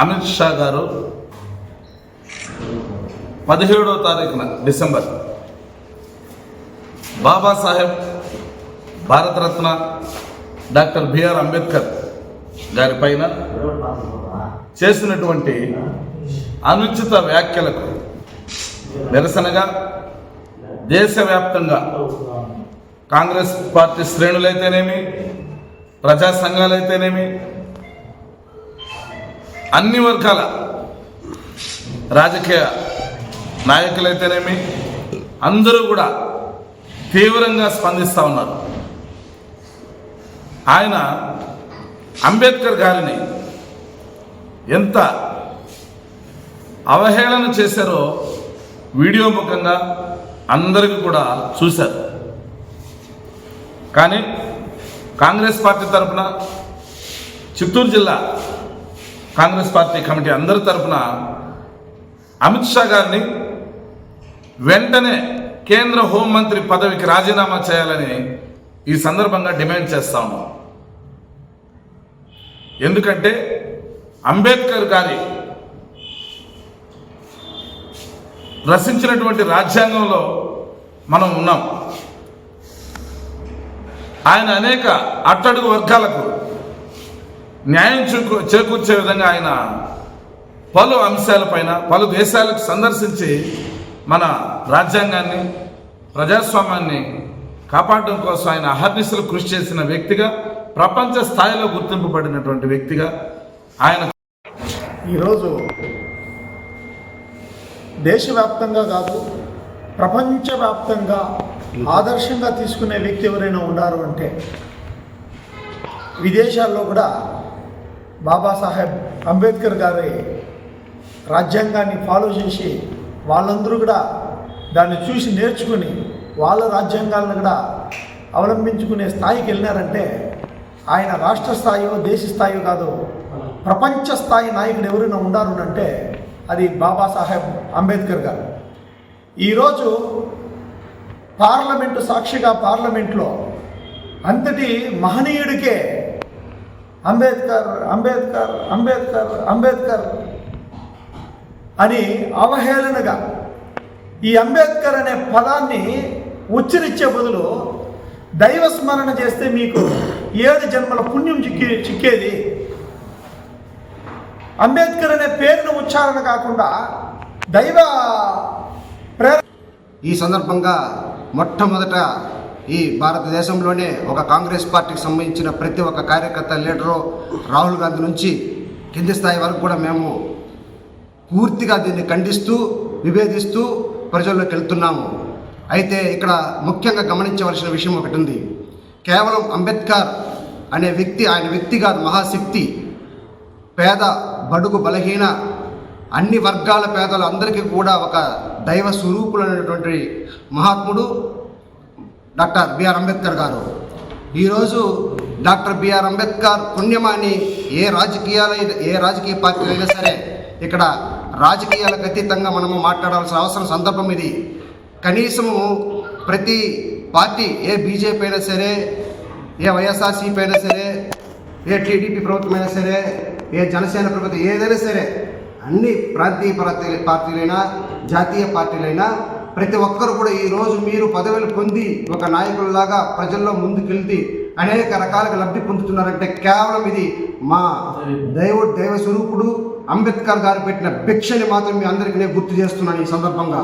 అమిత్ షా గారు పదిహేడో తారీఖున December. Babasaheb Bharat Ratna doctor B R Ambedkar గారి పైన చేసినటువంటి అనుచిత వ్యాఖ్యలకు నిరసనగా దేశవ్యాప్తంగా కాంగ్రెస్ పార్టీ శ్రేణులైతేనేమి ప్రజా సంఘాలైతేనేమి అన్ని వర్గాల రాజకీయ నాయకులైతేనేమి అందరూ కూడా తీవ్రంగా స్పందిస్తూ ఉన్నారు. ఆయన అంబేద్కర్ గారిని ఎంత అవహేళన చేశారో వీడియో ముఖంగా అందరికీ కూడా చూశారు. కానీ కాంగ్రెస్ పార్టీ తరఫున చిత్తూరు జిల్లా కాంగ్రెస్ పార్టీ కమిటీ అందరి తరఫున అమిత్ షా గారిని వెంటనే కేంద్ర హోంమంత్రి పదవికి రాజీనామా చేయాలని ఈ సందర్భంగా డిమాండ్ చేస్తా ఉన్నాం. ఎందుకంటే అంబేద్కర్ గారి రచించినటువంటి రాజ్యాంగంలో మనం ఉన్నాం. ఆయన అనేక అట్టడుగు వర్గాలకు న్యాయం చేకూర్చే విధంగా ఆయన పలు అంశాలపైన పలు దేశాలకు సందర్శించి మన రాజ్యాంగాన్ని ప్రజాస్వామ్యాన్ని కాపాడడం కోసం ఆయన అహర్నిశలు కృషి చేసిన వ్యక్తిగా ప్రపంచ స్థాయిలో గుర్తింపబడినటువంటి వ్యక్తిగా ఆయన ఈరోజు దేశవ్యాప్తంగా కాదు ప్రపంచవ్యాప్తంగా ఆదర్శంగా తీసుకునే వ్యక్తి ఎవరైనా ఉన్నారు అంటే విదేశాల్లో కూడా బాబాసాహెబ్ అంబేద్కర్ గారి రాజ్యాంగాన్ని ఫాలో చేసి వాళ్ళందరూ కూడా దాన్ని చూసి నేర్చుకుని వాళ్ళ రాజ్యాంగాలను కూడా అవలంబించుకునే స్థాయికి వెళ్ళినారంటే ఆయన రాష్ట్ర స్థాయిలో దేశ స్థాయో కాదు ప్రపంచ స్థాయి నాయకుడు ఎవరైనా ఉన్నారు అంటే అది బాబాసాహెబ్ అంబేద్కర్ గారు. ఈరోజు పార్లమెంటు సాక్షిగా పార్లమెంట్లో అంతటి మహనీయుడికే అంబేద్కర్ అంబేద్కర్ అంబేద్కర్ అంబేద్కర్ అని అవహేళనగా ఈ అంబేద్కర్ అనే పదాన్ని ఉచ్చరించే బదులు దైవస్మరణ చేస్తే మీకు ఏడు జన్మల పుణ్యం చిక్కి చిక్కేది. అంబేద్కర్ అనే పేరును ఉచ్చారణ కాకుండా దైవ ప్రేర ఈ సందర్భంగా మొట్టమొదట ఈ భారతదేశంలోనే ఒక కాంగ్రెస్ పార్టీకి సంబంధించిన ప్రతి ఒక్క కార్యకర్త లీడరు రాహుల్ గాంధీ నుంచి కింది స్థాయి వరకు కూడా మేము పూర్తిగా దీన్ని ఖండిస్తూ విభేదిస్తూ ప్రజల్లోకి వెళ్తున్నాము. అయితే ఇక్కడ ముఖ్యంగా గమనించవలసిన విషయం ఒకటి ఉంది కేవలం అంబేద్కర్ అనే వ్యక్తి ఆయన వ్యక్తి కాదు మహాశక్తి పేద బడుగు బలహీన అన్ని వర్గాల పేదలు అందరికీ కూడా ఒక దైవ స్వరూపులు అనేటువంటి మహాత్ముడు డాక్టర్ బిఆర్ అంబేద్కర్ గారు. ఈరోజు డాక్టర్ బిఆర్ అంబేద్కర్ పుణ్యమాని ఏ రాజకీయాల ఏ రాజకీయ పార్టీ అయినా సరే ఇక్కడ రాజకీయాలకు అతీతంగా మనము మాట్లాడాల్సిన అవసరం సందర్భం ఇది. కనీసము ప్రతి పార్టీ ఏ బీజేపీ అయినా సరే ఏ వైఎస్ఆర్సీపీ అయినా సరే ఏ టీడీపీ ప్రభుత్వం అయినా సరే ఏ జనసేన ప్రభుత్వం ఏదైనా సరే అన్ని ప్రాంతీయ పార్టీ పార్టీలైనా జాతీయ పార్టీలైనా ప్రతి ఒక్కరు కూడా ఈరోజు మీరు పదవులు పొంది ఒక నాయకుల్లాగా ప్రజల్లో ముందుకెళ్తి అనేక రకాలుగా లబ్ధి పొందుతున్నారంటే కేవలం ఇది మా దైవ దైవ స్వరూపుడు అంబేద్కర్ గారు పెట్టిన భిక్షని మాత్రం మీ అందరికీ నేను గుర్తు చేస్తున్నాను ఈ సందర్భంగా.